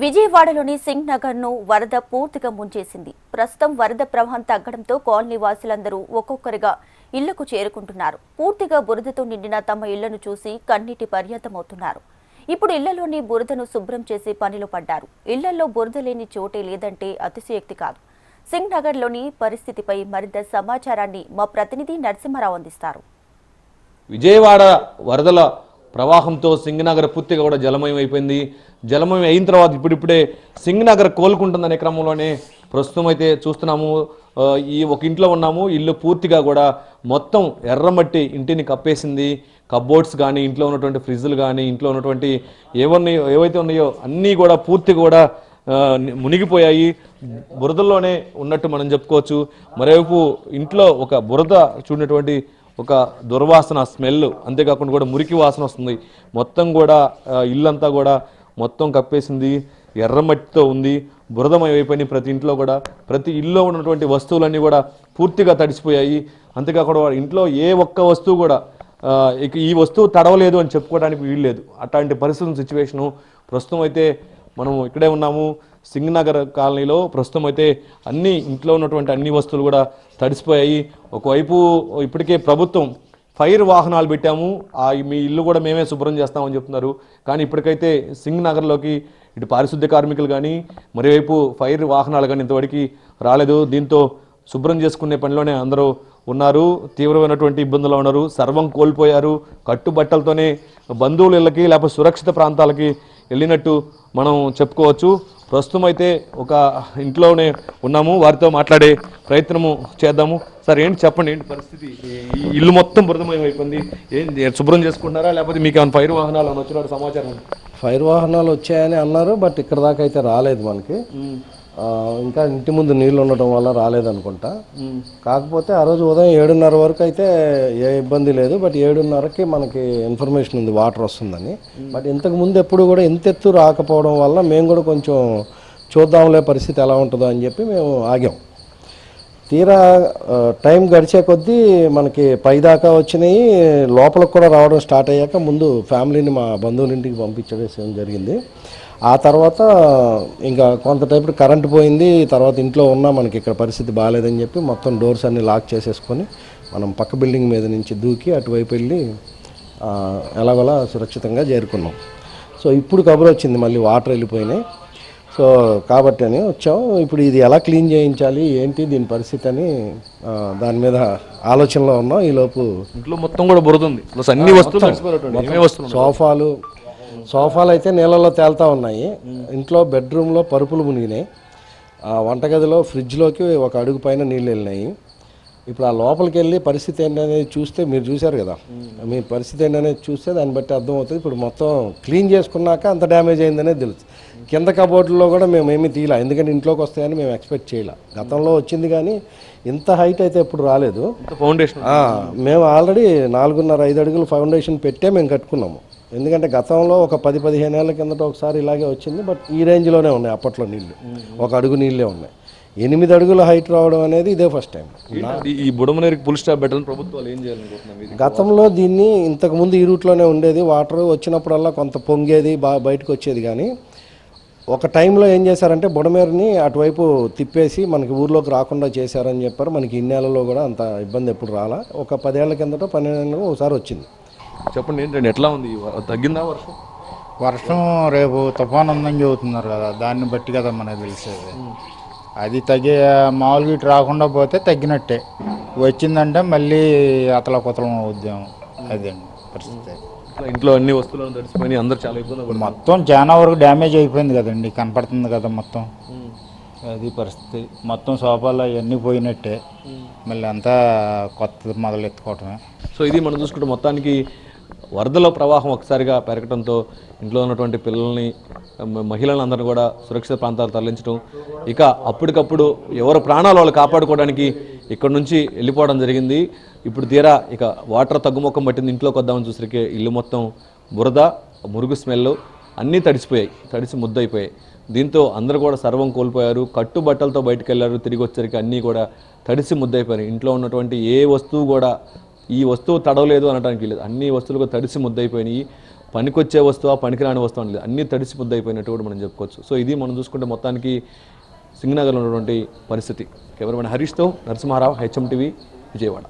విజయవాడలోని సింగ్ నగర్ను వరద పూర్తిగా ముంచేసింది. ప్రస్తుతం వరద ప్రవాహం తగ్గడంతో కాలనీ వాసులందరూ ఒక్కొక్కరిగా ఇళ్ళకు చేరుకుంటున్నారు. పూర్తిగా బురదతో నిండిన తమ ఇళ్ళను చూసి కన్నీటి పర్యంతమవుతున్నారు. ఇప్పుడు ఇళ్ళలోని బురదను శుభ్రం చేసి పనిలో పడ్డారు. ఇళ్ళలో బురద లేని చోటే లేదంటే అతిశయోక్తి కాదు. సింగ్ నగర్లోని పరిస్థితిపై మరింత సమాచారాన్ని మా ప్రతినిధి నరసింహారావు అందిస్తారు. విజయవాడ వరదల ప్రవాహంతో సింగనగర్ పూర్తిగా కూడా జలమయం అయిపోయింది జలమయం అయిన తర్వాత ఇప్పుడిప్పుడే సింగనగర్ కోలుకుంటుందనే క్రమంలోనే ప్రస్తుతం అయితే చూస్తున్నాము ఈ ఒక ఇంట్లో ఉన్నాము. ఇల్లు పూర్తిగా కూడా మొత్తం ఎర్రమట్టి ఇంటిని కప్పేసింది. కబోర్డ్స్ కానీ ఇంట్లో ఉన్నటువంటి ఫ్రిడ్జ్లు కానీ ఇంట్లో ఉన్నటువంటి ఏవన్నాయో ఏవైతే ఉన్నాయో అన్నీ కూడా పూర్తిగా కూడా మునిగిపోయాయి. బురదలోనే ఉన్నట్టు మనం చెప్పుకోవచ్చు. మరోవైపు ఇంట్లో ఒక బురద చూడినటువంటి ఒక దుర్వాసన స్మెల్ అంతేకాకుండా కూడా మురికి వాసన వస్తుంది. మొత్తం కూడా ఇల్లంతా కూడా మొత్తం కప్పేసింది ఎర్రమట్టితో ఉంది బురదమయం అయిపోయినాయి ప్రతి ఇంట్లో కూడా. ప్రతి ఇల్లు ఉన్నటువంటి వస్తువులన్నీ కూడా పూర్తిగా తడిసిపోయాయి. అంతేకాకుండా ఇంట్లో ఏ ఒక్క వస్తువు కూడా ఇక ఈ వస్తువు తడవలేదు అని చెప్పుకోవడానికి వీల్లేదు అట్లాంటి పరిస్థితి సిచ్యువేషను ప్రస్తుతం అయితే మనం ఇక్కడే ఉన్నాము. సింగనగర్ కాలనీలో ప్రస్తుతం అయితే అన్ని ఇంట్లో ఉన్నటువంటి అన్ని వస్తువులు కూడా తడిసిపోయాయి. ఒకవైపు ఇప్పటికే ప్రభుత్వం ఫైర్ వాహనాలు పెట్టాము. ఆ మీ ఇల్లు కూడా మేమే శుభ్రం చేస్తామని చెప్తున్నారు. కానీ ఇప్పటికైతే సింగ్ నగర్లోకి ఇటు పారిశుద్ధ్య కార్మికులు కానీ మరోవైపు ఫైర్ వాహనాలు కానీ ఇంతవరకు రాలేదు. దీంతో శుభ్రం చేసుకునే పనిలోనే అందరూ ఉన్నారు. తీవ్రమైనటువంటి ఇబ్బందులు ఉన్నారు. సర్వం కోల్పోయారు. కట్టుబట్టలతోనే బంధువుల ఇళ్ళకి లేకపోతే సురక్షిత ప్రాంతాలకి వెళ్ళినట్టు మనం చెప్పుకోవచ్చు. ప్రస్తుతం అయితే ఒక ఇంట్లోనే ఉన్నాము. వారితో మాట్లాడే ప్రయత్నము చేద్దాము. సార్ ఏంటి చెప్పండి ఏంటి పరిస్థితి? ఈ ఇల్లు మొత్తం బురదమయం అయిపోయింది ఏం శుభ్రం చేసుకుంటున్నారా? లేకపోతే మీకు ఏమైనా ఫైర్ వాహనాలు ఏమైనా వచ్చినట్టు సమాచారం? ఫైర్ వాహనాలు వచ్చాయని అన్నారు బట్ ఇక్కడ దాకా అయితే రాలేదు మనకి. ఇంకా ఇంటి ముందు నీళ్ళు ఉండటం వల్ల రాలేదనుకుంటా. కాకపోతే ఆ రోజు ఉదయం ఏడున్నర వరకు అయితే ఏ ఇబ్బంది లేదు బట్ ఏడున్నరకి మనకి ఇన్ఫర్మేషన్ ఉంది వాటర్ వస్తుందని. బట్ ఇంతకు ముందు ఎప్పుడు కూడా ఇంత ఎత్తు రాకపోవడం వల్ల మేము కూడా కొంచెం చూద్దాంలే పరిస్థితి ఎలా ఉంటుందో అని చెప్పి మేము ఆగాం. తీరా టైం గడిచే కొద్దీ మనకి పైదాకా వచ్చినాయి లోపలికి కూడా రావడం స్టార్ట్ అయ్యాక ముందు ఫ్యామిలీని మా బంధువుల ఇంటికి పంపించడం జరిగింది. ఆ తర్వాత ఇంకా కొంత టైపు కరెంట్ పోయింది తర్వాత ఇంట్లో ఉన్నా మనకి ఇక్కడ పరిస్థితి బాగాలేదని చెప్పి మొత్తం డోర్స్ అన్ని లాక్ చేసేసుకొని మనం పక్క బిల్డింగ్ మీద నుంచి దూకి అటువైపు వెళ్ళి ఎలాగోలా సురక్షితంగా చేరుకున్నాం. సో ఇప్పుడు కబురు వచ్చింది మళ్ళీ వాటర్ వెళ్ళిపోయినాయి. సో కాబట్టి అని వచ్చాం. ఇప్పుడు ఇది ఎలా క్లీన్ చేయించాలి ఏంటి దీని పరిస్థితి అని దాని మీద ఆలోచనలో ఉన్నాం. ఈలోపు ఇంట్లో మొత్తం కూడా బురద ఉంది. ప్లస్ అన్ని వస్తువులు? సోఫాలు సోఫాలు అయితే నీళ్ళలో తేలుతా ఉన్నాయి. ఇంట్లో బెడ్రూమ్లో పరుపులు మునిగినాయి. ఆ వంటగదిలో ఫ్రిడ్జ్లోకి ఒక అడుగు పైన నీళ్ళు వెళ్ళినాయి. ఇప్పుడు ఆ లోపలికి వెళ్ళి పరిస్థితి ఏంటనేది చూస్తే మీరు చూశారు కదా. మీ పరిస్థితి ఏంటనేది చూస్తే దాన్ని బట్టి అర్థమవుతుంది. ఇప్పుడు మొత్తం క్లీన్ చేసుకున్నాక అంత డ్యామేజ్ అయిందనేది తెలుసు కింద కబోర్డులో కూడా మేము ఏమీ తీయలే. ఎందుకంటే ఇంట్లోకి వస్తాయని మేము ఎక్స్పెక్ట్ చేయలే. గతంలో వచ్చింది కానీ ఇంత హైట్ అయితే ఎప్పుడు రాలేదు. ఫౌండేషన్ మేము ఆల్రెడీ నాలుగున్నర ఐదు అడుగులు ఫౌండేషన్ పెట్టే మేము కట్టుకున్నాము. ఎందుకంటే గతంలో ఒక పది పదిహేను ఏళ్ళ కిందట ఒకసారి ఇలాగే వచ్చింది బట్ ఈ రేంజ్లోనే ఉన్నాయి అప్పట్లో నీళ్ళు ఒక అడుగు నీళ్ళే ఉన్నాయి. ఎనిమిది అడుగుల హైట్ రావడం అనేది ఇదే ఫస్ట్ టైం. ఈ- బుడమనేరికి పుల్ స్టాప్ పెట్టాలని ప్రభుత్వాలు ఏం చేయాలనుకుంటున్నాం గతంలో దీన్ని ఇంతకుముందు ఈ రూట్లోనే ఉండేది. వాటర్ వచ్చినప్పుడల్లా కొంత పొంగేది బాగా బయటకు వచ్చేది కానీ ఒక టైంలో ఏం చేశారంటే బుడమేరుని అటువైపు తిప్పేసి మనకి ఊర్లోకి రాకుండా చేశారని చెప్పారు. మనకి ఇన్నేళ్ళలో కూడా అంత ఇబ్బంది ఎప్పుడు రాలా. ఒక పదేళ్ళ కిందట పన్నెండేళ్ళకు ఒకసారి వచ్చింది. చెప్పండి ఏంటండి ఎట్లా ఉంది? తగ్గిందా వర్షం? వర్షం రేపు తుఫాన్ ఉందని చెబుతున్నారు కదా దాన్ని బట్టి కదా మనకు తెలిసేది. అది తగ్గే మామూలుగా ఇటు రాకుండా పోతే తగ్గినట్టే. వచ్చిందంటే మళ్ళీ అతల కుతలం అవుద్దాం అదండి పరిస్థితి. ఇట్లా అన్ని వస్తువులను తడిసిపోయి అందరు చాలా ఇబ్బంది. మొత్తం చాలా వరకు డ్యామేజ్ అయిపోయింది కదండి కనపడుతుంది కదా మొత్తం. అది పరిస్థితి. మొత్తం సోఫాలు అవన్నీ పోయినట్టే. మళ్ళీ అంతా కొత్త మొదలు ఎత్తుకోవటమే సో ఇది మనం చూసుకుంటే మొత్తానికి వరదల ప్రవాహం ఒకసారిగా పెరగడంతో ఇంట్లో ఉన్నటువంటి పిల్లల్ని మ- మహిళలందరినీ కూడా సురక్షిత ప్రాంతాలు తరలించడం ఇక అప్పటికప్పుడు ఎవరు ప్రాణాలు వాళ్ళు కాపాడుకోవడానికి ఇక్కడ నుంచి వెళ్ళిపోవడం జరిగింది. ఇప్పుడు తీరా ఇక వాటర్ తగ్గుముఖం పట్టింది ఇంట్లోకి వద్దామని చూసరికి ఇల్లు మొత్తం బురద మురుగు స్మెల్ అన్నీ తడిసిపోయాయి తడిసి ముద్దయిపోయాయి. దీంతో అందరూ కూడా సర్వం కోల్పోయారు. కట్టు బట్టలతో బయటకు వెళ్ళారు తిరిగి వచ్చరికి అన్నీ కూడా తడిసి ముద్దయిపోయాయి ఇంట్లో ఉన్నటువంటి ఏ వస్తువు కూడా ఈ వస్తువు తడవలేదు అనడానికి లేదు అన్ని వస్తువులు తడిసి ముద్దయిపోయినాయి. పనికొచ్చే వస్తువు పనికిరాని వస్తువు అని లేదు. అన్నీ తడిసి ముద్దైపోయినట్టు కూడా మనం చెప్పుకోవచ్చు. సో ఇది మనం చూసుకుంటే మొత్తానికి సింగనగర్లో ఉన్నటువంటి పరిస్థితి. కెమెరామెన్ హరీష్తో నరసింహారావు హెచ్ఎం టీవీ విజయవాడ.